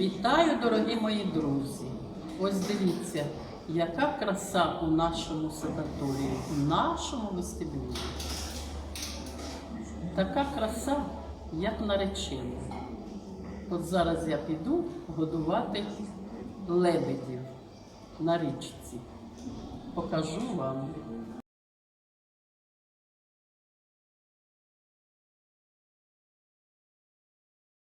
Вітаю, дорогі мої друзі! Ось дивіться, яка краса у нашому санаторії, у нашому вестибюлі. Така краса, як наречена. От зараз я піду годувати лебедів на річці. Покажу вам.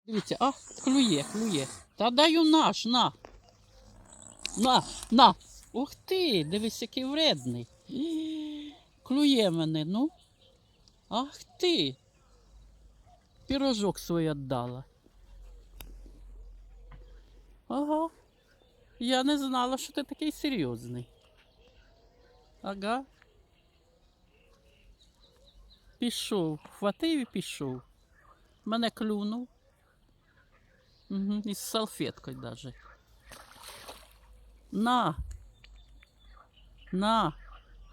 Дивіться, а, клює, клює. Та даю наш, на. На, на. Ух ти, дивись, який вредний. Клює мене, ну. Ах ти. Пірожок свій віддала. Ага. Я не знала, що ти такий серйозний. Ага. Пішов, хватив і пішов. Мене клюнув. І з салфеткою даже. На. На,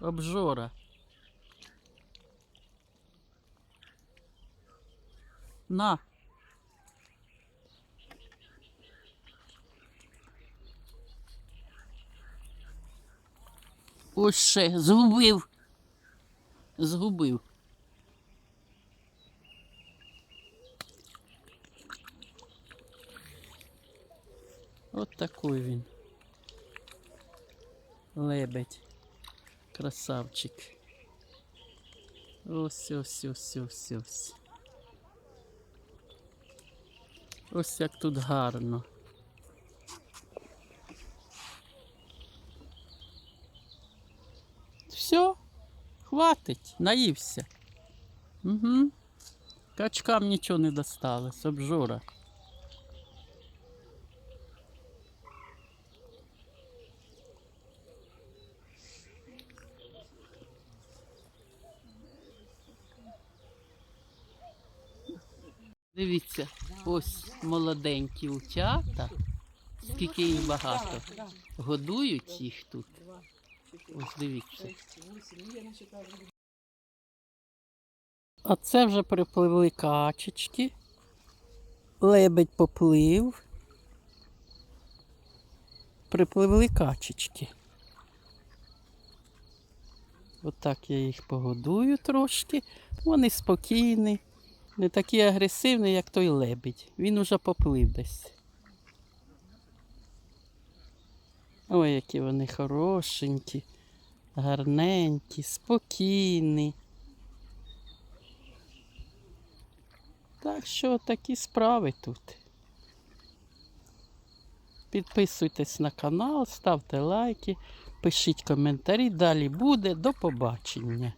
обжора. На. Ось ще, згубив. Згубив. От такий він. Лебедь. Красавчик. Ось, ось, ось, ось, ось. Ось як тут гарно. Все, хватить, наївся. Угу. Качкам нічого не досталось, обжора. Дивіться, ось молоденькі утята. Скільки їх багато. Годують їх тут. Ось дивіться. А це вже припливли качечки. Лебедь поплив. Припливли качечки. Отак я їх погодую трошки. Вони спокійні, не такі агресивні, як той лебідь. Він уже поплив десь. Ой, які вони хорошенькі, гарненькі, спокійні. Так що такі справи тут. Підписуйтесь на канал, ставте лайки, пишіть коментарі. Далі буде. До побачення.